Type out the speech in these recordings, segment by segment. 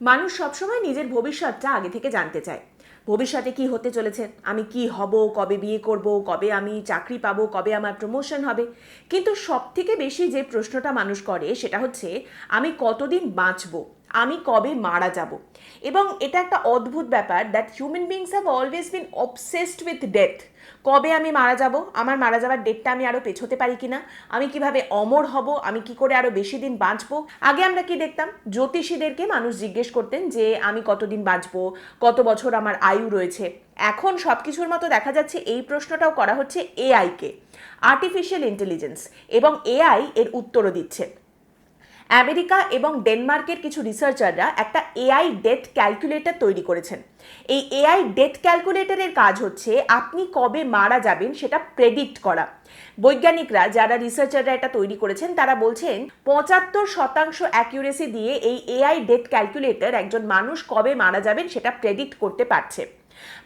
মানুষ সবসময় নিজের ভবিষ্যৎটা আগে থেকে জানতে চায়। ভবিষ্যতে কি হতে চলেছে? আমি কি হব? কবে বিয়ে করব? কবে আমি চাকরি পাবো? কবে আমার প্রমোশন হবে? কিন্তু সব থেকে বেশি যে প্রশ্নটা মানুষ করে সেটা হচ্ছে, আমি কতদিন বাঁচবো? আমি কবে মারা যাব? এবং এটা একটা অদ্ভুত ব্যাপার that human beings have always been obsessed with death কবে আমি মারা যাব? আমার মারা যাওয়ার ডেটটা আমি আরও পেছোতে পারি কিনা? আমি কীভাবে অমর হব? আমি কি করে আরও বেশি দিন বাঁচবো? আগে আমরা কি দেখতাম? জ্যোতিষীদেরকে মানুষ জিজ্ঞেস করতেন যে, আমি কতদিন বাঁচবো? কত বছর আমার আয়ু রয়েছে? এখন সব কিছুর মতো দেখা যাচ্ছে এই প্রশ্নটাও করা হচ্ছে এআইকে আর্টিফিশিয়াল ইন্টেলিজেন্স এবং এআই এর উত্তরও দিচ্ছে। আমেরিকা এবং ডেনমার্কের কিছু রিসার্চাররা একটা এআই ডেথ ক্যালকুলেটর তৈরি করেছেন। এই এআই ডেথ ক্যালকুলেটরের কাজ হচ্ছে আপনি কবে মারা যাবেন সেটা প্রেডিক্ট করা। বৈজ্ঞানিকরা যারা রিসার্চাররা এটা তৈরি করেছেন, তারা বলছেন পঁচাত্তর শতাংশ অ্যাকিউরেসি দিয়ে এই এআই ডেথ ক্যালকুলেটর একজন মানুষ কবে মারা যাবেন সেটা প্রেডিক্ট করতে পারছে।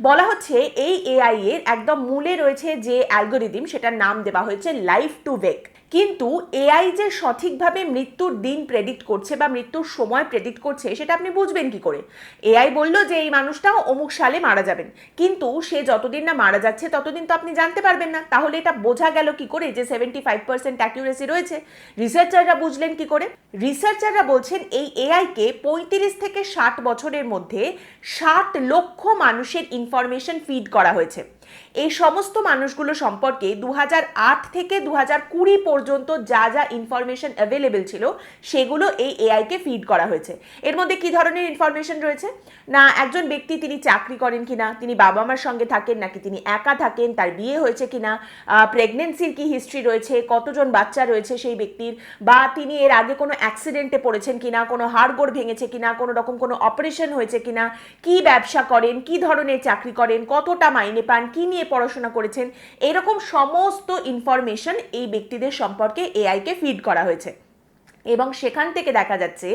বলা হচ্ছে এই এআই এর একদম মূলে রয়েছে যে অ্যালগোরিদিম সেটার নাম দেওয়া হয়েছে লাইফ টু ওয়েক কিন্তু এআই যে সঠিকভাবে মৃত্যুর দিন প্রেডিক্ট করছে বা মৃত্যুর সময় প্রেডিক্ট করছে, সেটা আপনি বুঝবেন কি করে? এআই বলল যে এই মানুষটা অমুক সালে মারা যাবেন। কিন্তু সে যতদিন না মারা যাচ্ছে, ততদিন তো আপনি জানতে পারবেন না। তাহলে এটা বোঝা গেল কি করে যে সেভেন্টি ফাইভ পার্সেন্ট অ্যাকিউরেসি রয়েছে? রিসার্চাররা বুঝলেন কি করে? রিসার্চাররা বলছেন এই এআইকে পঁয়ত্রিশ থেকে ষাট বছরের মধ্যে ষাট লক্ষ মানুষের ইনফরমেশন ফিড করা হয়েছে। এই সমস্ত মানুষগুলো সম্পর্কে দু হাজার আট থেকে দু কুড়ি যা যা ইনফরমেশন অ্যাভেলেবেল ছিল, সেগুলো এই এআইকে ফিড করা হয়েছে। এর মধ্যে কি ধরনের ইনফরমেশন রয়েছে? না, একজন ব্যক্তি তিনি চাকরি করেন কিনা, তিনি বাবা মার সঙ্গে থাকেন নাকি তিনি একা থাকেন, তার বিয়ে হয়েছে কিনা প্রেগনেন্সির কি হিস্ট্রি রয়েছে, কতজন বাচ্চা রয়েছে সেই ব্যক্তির, বা তিনি এর আগে কোনো অ্যাক্সিডেন্টে পড়েছেন কিনা, কোনো হাড়গোড় ভেঙেছে কিনা, কোনো রকম কোনো অপারেশন হয়েছে কিনা, কি ব্যবসা করেন, কি ধরনের চাকরি করেন, কতটা মাইনে পান, কি নিয়ে পড়াশোনা করেছেন, এরকম সমস্ত ইনফরমেশন এই ব্যক্তিদের সম্পর্কে এআইকে ফিড করা হয়েছে। এবং সেখান থেকে দেখা যাচ্ছে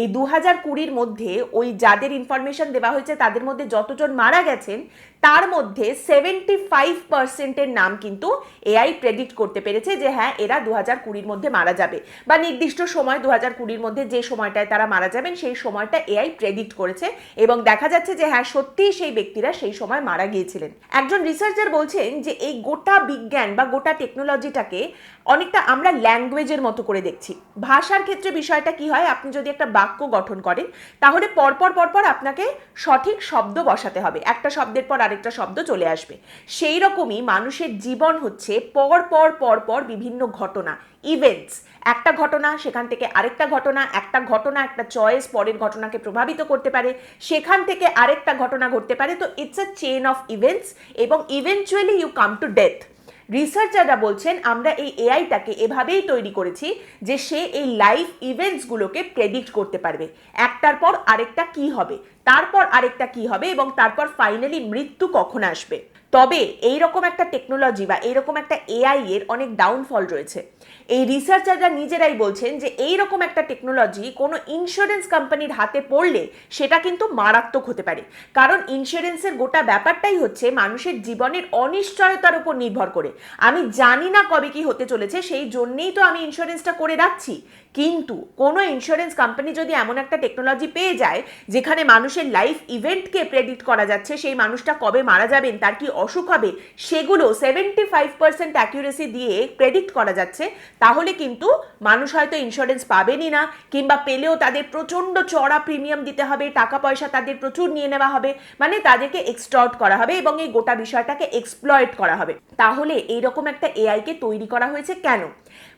এই দু হাজার কুড়ির মধ্যে ওই যাদের ইনফরমেশন দেওয়া হয়েছে তাদের মধ্যে যতজন মারা গেছেন, তার মধ্যে সেভেন্টি ফাইভ পার্সেন্টের নাম কিন্তু এআই প্রেডিক্ট করতে পেরেছে যে হ্যাঁ এরা দু হাজার কুড়ির মধ্যে মারা যাবে। বা নির্দিষ্ট সময় দু হাজার কুড়ির মধ্যে যে সময়টায় তারা মারা যাবেন, সেই সময়টা এআই প্রেডিক্ট করেছে এবং দেখা যাচ্ছে যে হ্যাঁ সত্যিই সেই ব্যক্তিরা সেই সময় মারা গিয়েছিলেন। একজন রিসার্চার বলছেন যে এই গোটা বিজ্ঞান বা গোটা টেকনোলজিটাকে অনেকটা আমরা ল্যাঙ্গুয়েজের মতো করে দেখছি। ভাষার ক্ষেত্রে বিষয়টা কি হয়? আপনি যদি একটা বাক্য গঠন করেন, তাহলে পরপর পরপর আপনাকে সঠিক শব্দ বসাতে হবে। একটা শব্দের পর আরেকটা শব্দ চলে আসবে। সেই রকমই মানুষের জীবন হচ্ছে পর পর পর পর বিভিন্ন ঘটনা ইভেন্টস একটা ঘটনা, সেখান থেকে আরেকটা ঘটনা, একটা ঘটনা, একটা চয়েস পরের ঘটনাকে প্রভাবিত করতে পারে। সেখান থেকে আরেকটা ঘটনা ঘটতে পারে। তো it's a chain of events এবং eventually you come to death রিসার্চাররা বলছেন, আমরা এই এআইটাকে এভাবেই তৈরি করেছি যে সে এই লাইফ ইভেন্টসগুলোকে প্রেডিক্ট করতে পারবে। একটার পর আরেকটা কি হবে? তারপর আরেকটা কি হবে এবং তারপর ফাইনালি মৃত্যু কখন আসবে? তবে এই রকম একটা টেকনোলজি বা এইরকম একটা এআই এর অনেক ডাউনফল রয়েছে। এই রিসার্চাররা নিজেরাই বলছেন যে এই রকম একটা টেকনোলজি কোনো ইন্স্যুরেন্স কোম্পানির হাতে পড়লে সেটা কিন্তু মারাত্মক হতে পারে। কারণ ইন্স্যুরেন্সের গোটা ব্যাপারটাই হচ্ছে মানুষের জীবনের অনিশ্চয়তার উপর নির্ভর করে। আমি জানি না কবে কি হতে চলেছে, সেই জন্যেই তো আমি ইন্স্যুরেন্সটা করে রাখছি। কিন্তু কোনো ইন্স্যুরেন্স কোম্পানি যদি এমন একটা টেকনোলজি পেয়ে যায়, যেখানে মানুষের লাইফ ইভেন্টকে প্রেডিক্ট করা যাচ্ছে, সেই মানুষটা কবে মারা যাবেন, তার কি অসুখ হবে, সেগুলো সেভেন্টি ফাইভ পার্সেন্ট অ্যাকিউরেসি দিয়ে প্রেডিক্ট করা যাচ্ছে। তাহলে কিন্তু মানুষ হয়তো ইন্স্যুরেন্স পাবেনই না, কিংবা পেলেও তাদের প্রচণ্ড চড়া প্রিমিয়াম দিতে হবে টাকা পয়সা তাদের প্রচুর নিয়ে নেওয়া হবে মানে তাদেরকে এক্সটর্ট করা হবে এবং এই গোটা বিষয়টাকে এক্সপ্লয়েট করা হবে। তাহলে এইরকম একটা এআইকে তৈরি করা হয়েছে কেন?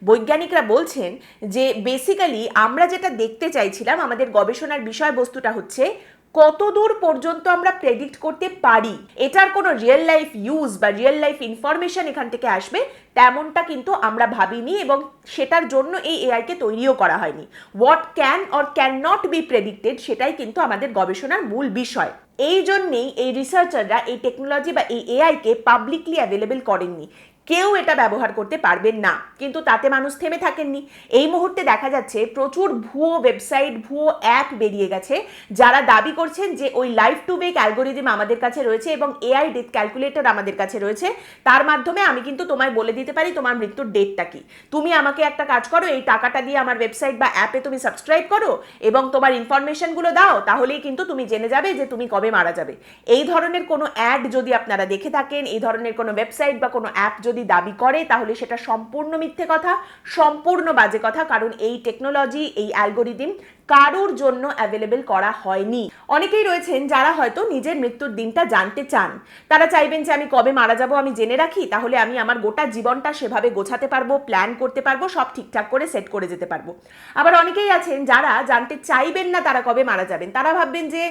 বৈজ্ঞানিকরা বলছেন যে বেসিক্যালি আমরা যেটা দেখতে চাইছিলাম, আমাদের গবেষণার বিষয়বস্তুটা হচ্ছে কতদূর পর্যন্ত আমরা প্রেডিক্ট করতে পারি। এটার কোনো রিয়েল লাইফ ইউজ বা রিয়েল লাইফ ইনফরমেশন এখান থেকে আসবে, তেমনটা কিন্তু আমরা ভাবিনি এবং সেটার জন্য এই এআইকে তৈরিও করা হয়নি। What can or can not be predicted সেটাই কিন্তু আমাদের গবেষণার মূল বিষয়। এই জন্যেই এই রিসার্চাররা এই টেকনোলজি বা এই এআইকে পাবলিকলি অ্যাভেলেবেল করেননি। কেউ এটা ব্যবহার করতে পারবেন না। কিন্তু তাতে মানুষ থেমে থাকেননি। এই মুহূর্তে দেখা যাচ্ছে প্রচুর ভুয়ো ওয়েবসাইট ভুয়ো অ্যাপ বেরিয়ে গেছে, যারা দাবি করছেন যে ওই লাইফ টু বেক অ্যালগোরিদম আমাদের কাছে রয়েছে এবং এআই ডেথ ক্যালকুলেটর আমাদের কাছে রয়েছে। তার মাধ্যমে আমি কিন্তু তোমায় বলে দিতে পারি তোমার মৃত্যুর ডেটটা কি। তুমি আমাকে একটা কাজ করো, এই টাকাটা দিয়ে আমার ওয়েবসাইট বা অ্যাপে তুমি সাবস্ক্রাইব করো এবং তোমার ইনফরমেশনগুলো দাও, তাহলেই কিন্তু তুমি জেনে যাবে যে তুমি কবে মারা যাবে। এই ধরনের কোনো অ্যাড যদি আপনারা দেখে থাকেন, এই ধরনের কোনো ওয়েবসাইট বা কোনো অ্যাপ যদি দাবি করে, তাহলে সেটা সম্পূর্ণ মিথ্যে কথা, সম্পূর্ণ বাজে কথা, কারণ এই টেকনোলজি এই অ্যালগোরিদিম কারোর জন্য অ্যাভেলেবেল করা হয়নি। অনেকেই রয়েছেন যারা হয়তো নিজের মৃত্যুর দিনটা জানতে চান। তারা চাইবেন যে আমি কবে মারা যাব আমি জেনে রাখি, তাহলে আমি আমার গোটা জীবনটা সেভাবে গোছাতে পারব প্ল্যান করতে পারব, সব ঠিকঠাক করে সেট করে যেতে পারব। আবার অনেকেই আছেন যারা জানতে চাইবেন না তারা কবে মারা যাবেন। তারা ভাববেন যে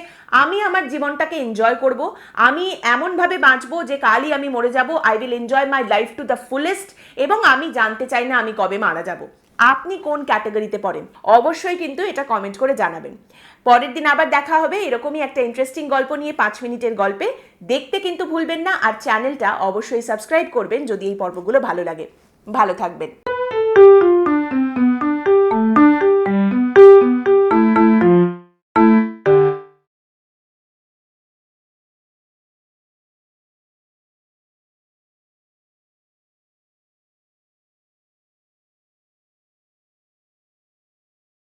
আমি আমার জীবনটাকে এনজয় করব, আমি এমনভাবে বাঁচবো যে কালই আমি মরে যাব I will enjoy my life to the fullest এবং আমি জানতে চাই না আমি কবে মারা যাব। আপনি কোন ক্যাটাগরিতে পড়েন? অবশ্যই কিন্তু এটা কমেন্ট করে জানাবেন। পরের দিন আবার দেখা হবে এরকমই একটা ইন্টারেস্টিং গল্প নিয়ে পাঁচ মিনিটের গল্পে। দেখতে কিন্তু ভুলবেন না আর চ্যানেলটা অবশ্যই সাবস্ক্রাইব করবেন যদি এই পর্বগুলো ভালো লাগে। ভালো থাকবেন।